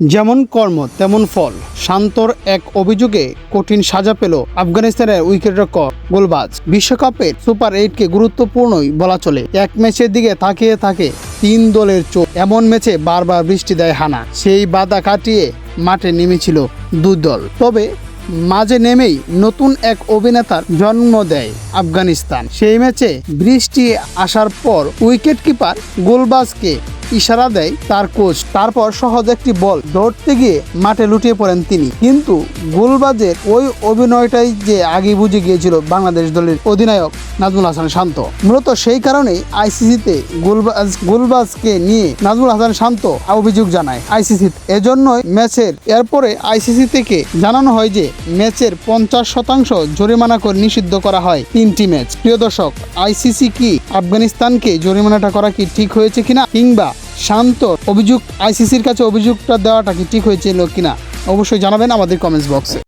যেমন কর্ম, তেমন ফল। শান্তর এক অভিযোগে কঠিন সাজা পেল আফগানিস্তানের উইকেট রক্ষক গোলবাজ। বিশ্বকাপের সুপার এইটকে গুরুত্বপূর্ণই বলা চলে। এক ম্যাচের দিকে তাকিয়ে থাকে তিন দলের চোখ। এমন ম্যাচে বারবার বৃষ্টি দেয় হানা। সেই বাধা কাটিয়ে মাঠে নেমেছিল দুই দল। তবে মাঝে নেমেই নতুন এক অভিনেতার জন্ম দেয় আফগানিস্তান। সেই ম্যাচে বৃষ্টি আসার পর উইকেট কিপার গোলবাজকে ইশারা দেয় তার কোচ। তারপর সহজ একটি বল ধরতে গিয়ে মাঠে লুটিয়ে পড়েন তিনি। কিন্তু গোলবাজের ওই অভিনয়টাই যে আগে বুঝে গিয়েছিল বাংলাদেশ দলের অধিনায়ক নাজমুল হাসান শান্ত। মূলত সেই কারণেই আইসিসিতে গোলবাজ গোলবাজকে নিয়ে নাজমুল হাসান শান্ত অভিযোগ জানায় আইসিসি। এজন্যই ম্যাচের এরপরে আইসিসি থেকে জানানো হয় যে ম্যাচের পঞ্চাশ শতাংশ জরিমানা করে নিষিদ্ধ করা হয় তিনটি ম্যাচ। প্রিয় দর্শক, আইসিসি কি আফগানিস্তানকে জরিমানাটা করা কি ঠিক হয়েছে কিনা কিংবা শান্ত। অভিযোগ আইসিসির কাছে অভিযোগটা দেওয়াটা কি ঠিক হয়েছিল কিনা? অবশ্যই জানাবেন আমাদের কমেন্টস বক্সে